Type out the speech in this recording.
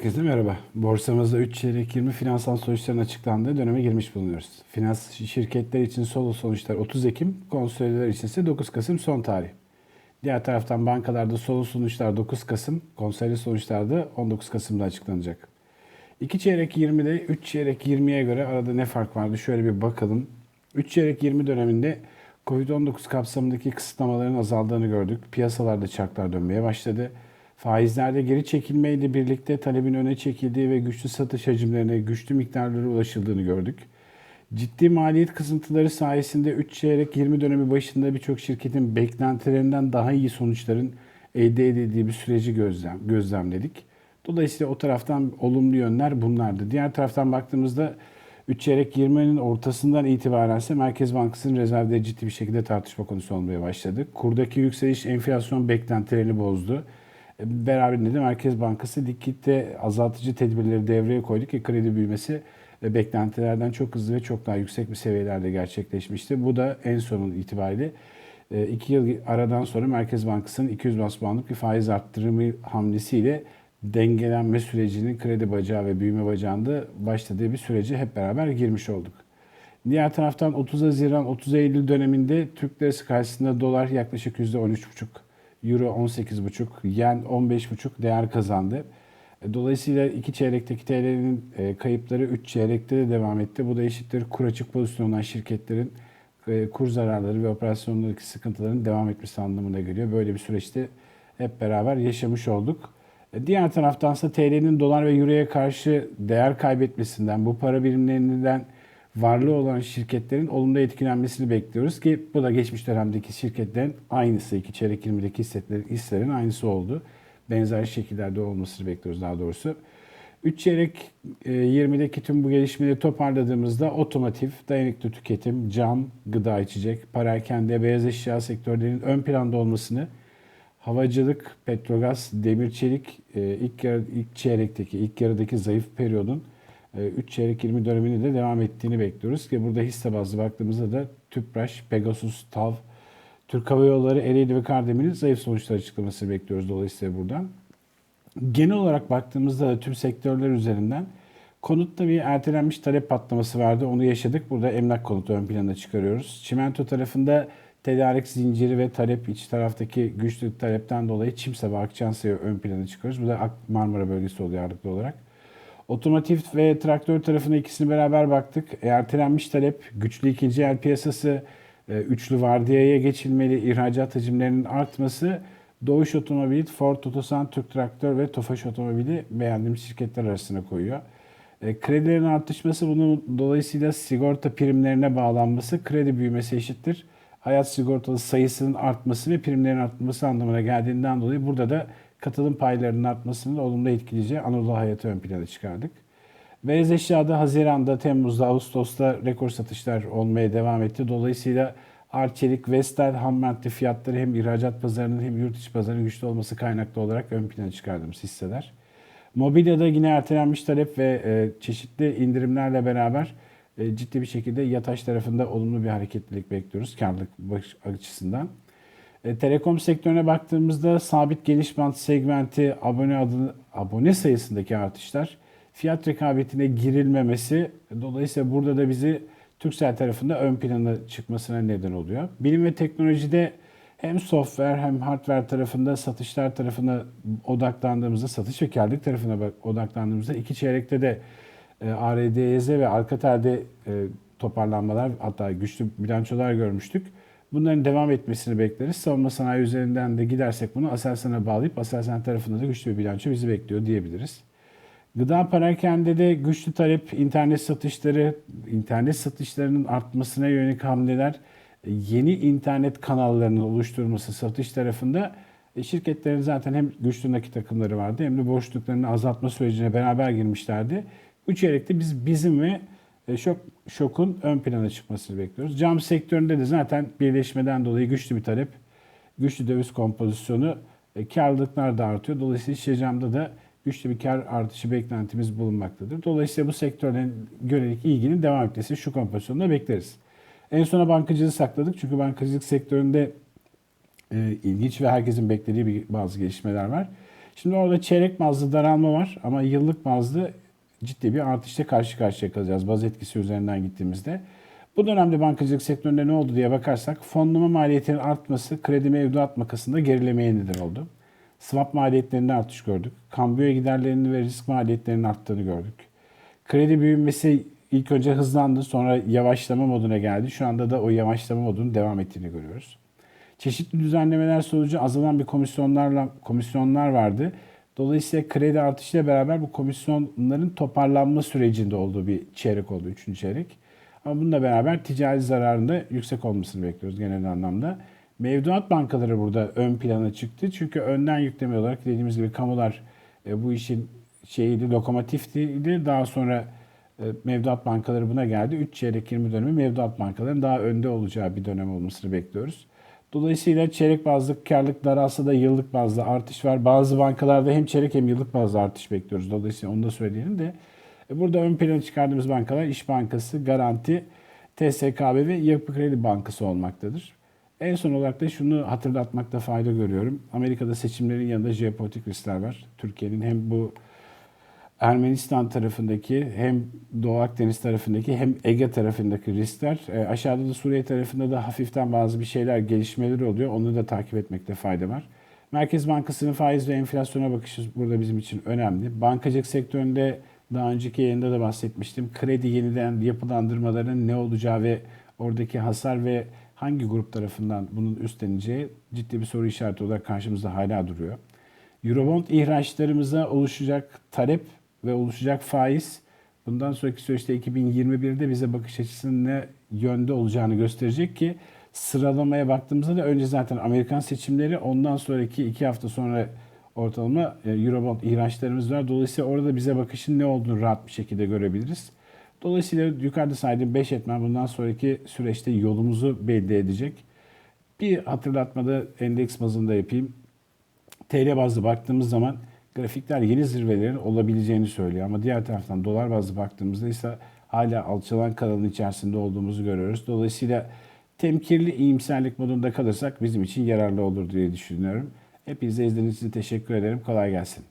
Herkese merhaba. Borsamızda 3 çeyrek 20 finansal sonuçların açıklandığı döneme girmiş bulunuyoruz. Finans şirketler için solo sonuçlar 30 Ekim, konsolideler için ise 9 Kasım son tarih. Diğer taraftan bankalarda solo sonuçlar 9 Kasım, konsolide sonuçlar da 19 Kasım'da açıklanacak. 2 çeyrek 20'de 3 çeyrek 20'ye göre arada ne fark vardı şöyle bir bakalım. 3 çeyrek 20 döneminde Covid-19 kapsamındaki kısıtlamaların azaldığını gördük. Piyasalarda çarklar dönmeye başladı. Faizlerde geri çekilmeyle birlikte talebin öne çekildiği ve güçlü satış hacimlerine güçlü miktarlara ulaşıldığını gördük. Ciddi maliyet kısıntıları sayesinde 3 çeyrek 20 dönemi başında birçok şirketin beklentilerinden daha iyi sonuçların elde edildiği bir süreci gözlem, gözlemledik. Dolayısıyla o taraftan olumlu yönler bunlardı. Diğer taraftan baktığımızda 3 çeyrek 20'nin ortasından itibaren ise Merkez Bankası'nın rezervleri ciddi bir şekilde tartışma konusu olmaya başladı. Kurdaki yükseliş enflasyon beklentilerini bozdu. Beraberinde de Merkez Bankası likitte azaltıcı tedbirleri devreye koydu ki kredi büyümesi e, beklentilerden çok hızlı ve çok daha yüksek bir seviyelerde gerçekleşmişti. Bu da en sonun itibariyle 2 yıl aradan sonra Merkez Bankası'nın 200 bas puanlık bir faiz arttırımı hamlesiyle dengelenme sürecinin kredi bacağı ve büyüme bacağında başladığı bir sürece hep beraber girmiş olduk. Diğer taraftan 30 Haziran 30 Eylül döneminde Türk lirası karşısında dolar yaklaşık %13,5 Euro 18,5, Yen 15,5 değer kazandı. E, Dolayısıyla iki çeyrekteki TL'nin e, kayıpları 3 çeyrekte de devam etti. Bu da eşittir kur açık pozisyon olan şirketlerin e, kur zararları ve operasyonlardaki sıkıntıların devam etmesi anlamına geliyor. Böyle bir süreçte hep beraber yaşamış olduk. Diğer taraftansa TL'nin dolar ve euroya karşı değer kaybetmesinden, bu para birimlerinden varlığı olan şirketlerin olumlu etkilenmesini bekliyoruz ki bu da geçmiş dönemdeki şirketlerin aynısı, iki çeyrek 20'deki hisselerin, hisselerin aynısı oldu. Benzer şekillerde olmasını bekliyoruz daha doğrusu. 3 çeyrek 20'deki tüm bu gelişmeleri toparladığımızda otomotiv, dayanıklı tüketim, cam, gıda içecek, parakende, beyaz eşya sektörlerinin ön planda olmasını, havacılık, petrogaz, demir çelik ilk, yarı, ilk çeyrekteki, ilk yarıdaki zayıf periyodun 3 çeyrek 20 dönemini de devam ettiğini bekliyoruz ki burada hisse bazlı baktığımızda da Tüpraş, Pegasus, TAV, Türk Hava Yolları, Ereğli ve Kardemir'in zayıf sonuçlar açıklamasını bekliyoruz dolayısıyla buradan. Genel olarak baktığımızda da tüm sektörler üzerinden konutta bir ertelenmiş talep patlaması vardı. Onu yaşadık. Burada emlak konutu ön plana çıkarıyoruz. Çimento tarafında tedarik zinciri ve talep iç taraftaki güçlü talepten dolayı Çimsa ve Akçansa'yı ön plana çıkarıyoruz. Bu da Marmara bölgesi oluyor ağırlıklı olarak. Otomotiv ve traktör tarafına ikisini beraber baktık. Ertelenmiş talep, güçlü ikinci el piyasası, e, üçlü vardiyaya geçilmeli, ihracat hacimlerinin artması, Doğuş Otomobil, Ford Otosan, Türk Traktör ve Tofaş Otomobili beğendiğimiz şirketler arasına koyuyor. E, kredilerin artışması bunun dolayısıyla sigorta primlerine bağlanması, kredi büyümesi eşittir. Hayat sigortalı sayısının artması ve primlerin artması anlamına geldiğinden dolayı burada da katılım paylarının artmasını da olumlu etkileyeceği Anadolu Hayatı ön plana çıkardık. Beyaz eşyada Haziran'da, Temmuz'da, Ağustos'ta rekor satışlar olmaya devam etti. Dolayısıyla Arçelik, Vestel ham madde fiyatları hem ihracat pazarının hem yurt içi pazarının güçlü olması kaynaklı olarak ön plana çıkardığımız hisseler. Mobilyada yine ertelenmiş talep ve e, çeşitli indirimlerle beraber e, ciddi bir şekilde yataş tarafında olumlu bir hareketlilik bekliyoruz karlılık açısından. E, telekom sektörüne baktığımızda sabit geniş segmenti abone adı, abone sayısındaki artışlar, fiyat rekabetine girilmemesi dolayısıyla burada da bizi Türksel tarafında ön plana çıkmasına neden oluyor. Bilim ve teknolojide hem software hem hardware tarafında satışlar tarafına odaklandığımızda, satış ve karlılık tarafına odaklandığımızda iki çeyrekte de e, ARDYZ ve Alcatel'de e, toparlanmalar hatta güçlü bilançolar görmüştük. Bunların devam etmesini bekleriz. Savunma sanayi üzerinden de gidersek bunu Aselsan'a bağlayıp Aselsan tarafında da güçlü bir bilanço bizi bekliyor diyebiliriz. Gıda parakende de güçlü talep, internet satışları, internet satışlarının artmasına yönelik hamleler, yeni internet kanallarının oluşturması satış tarafında e, şirketlerin zaten hem güçlü nakit akımları vardı hem de borçluklarını azaltma sürecine beraber girmişlerdi. Bu çeyrekte biz bizim ve e, şok, şokun ön plana çıkmasını bekliyoruz. Cam sektöründe de zaten birleşmeden dolayı güçlü bir talep, güçlü döviz kompozisyonu, e, karlılıklar da artıyor. Dolayısıyla şişe camda da güçlü bir kar artışı beklentimiz bulunmaktadır. Dolayısıyla bu sektörden yönelik ilginin devam etmesi şu kompozisyonda bekleriz. En sona bankacılığı sakladık çünkü bankacılık sektöründe e, ilginç ve herkesin beklediği bir, bazı gelişmeler var. Şimdi orada çeyrek bazlı daralma var ama yıllık bazlı ciddi bir artışla karşı karşıya kalacağız baz etkisi üzerinden gittiğimizde. Bu dönemde bankacılık sektöründe ne oldu diye bakarsak fonlama maliyetinin artması kredi mevduat makasında gerilemeye neden oldu. Swap maliyetlerinde artış gördük. Kambiyo giderlerinin ve risk maliyetlerinin arttığını gördük. Kredi büyümesi ilk önce hızlandı sonra yavaşlama moduna geldi. Şu anda da o yavaşlama modunun devam ettiğini görüyoruz. Çeşitli düzenlemeler sonucu azalan bir komisyonlarla komisyonlar vardı. Dolayısıyla kredi artışıyla beraber bu komisyonların toparlanma sürecinde olduğu bir çeyrek oldu, üçüncü çeyrek. Ama bununla beraber ticari zararın da yüksek olmasını bekliyoruz genel anlamda. Mevduat bankaları burada ön plana çıktı. Çünkü önden yükleme olarak dediğimiz gibi kamular e, bu işin şeyiydi, lokomotifti. Daha sonra e, mevduat bankaları buna geldi. 3 çeyrek 20 dönemi mevduat bankaların daha önde olacağı bir dönem olmasını bekliyoruz. Dolayısıyla çeyrek bazlı karlılık daralsa da yıllık bazlı artış var. Bazı bankalarda hem çeyrek hem yıllık bazlı artış bekliyoruz. Dolayısıyla onu da söyleyelim de. E, Burada ön plana çıkardığımız bankalar İş Bankası, Garanti, TSKB ve Yapı Kredi Bankası olmaktadır. En son olarak da şunu hatırlatmakta fayda görüyorum. Amerika'da seçimlerin yanında jeopolitik riskler var. Türkiye'nin hem bu Ermenistan tarafındaki hem Doğu Akdeniz tarafındaki hem Ege tarafındaki riskler. E, aşağıda da Suriye tarafında da hafiften bazı bir şeyler gelişmeleri oluyor. Onu da takip etmekte fayda var. Merkez Bankası'nın faiz ve enflasyona bakışı burada bizim için önemli. Bankacılık sektöründe daha önceki yayında da bahsetmiştim. Kredi yeniden yapılandırmaların ne olacağı ve oradaki hasar ve hangi grup tarafından bunun üstleneceği ciddi bir soru işareti olarak karşımızda hala duruyor. Eurobond ihraçlarımıza oluşacak talep ve oluşacak faiz bundan sonraki süreçte 2021'de bize bakış açısının ne yönde olacağını gösterecek ki sıralamaya baktığımızda da önce zaten Amerikan seçimleri ondan sonraki iki hafta sonra ortalama e, Eurobond ihraçlarımız var. Dolayısıyla orada bize bakışın ne olduğunu rahat bir şekilde görebiliriz. Dolayısıyla yukarıda saydığım 5 etmen bundan sonraki süreçte yolumuzu belli edecek. Bir hatırlatmada endeks bazında yapayım. TL bazlı baktığımız zaman grafikler yeni zirvelerin olabileceğini söylüyor. Ama diğer taraftan dolar bazlı baktığımızda ise hala alçalan kanalın içerisinde olduğumuzu görüyoruz. Dolayısıyla temkirli iyimserlik modunda kalırsak bizim için yararlı olur diye düşünüyorum. Hepinize izlediğiniz için teşekkür ederim. Kolay gelsin.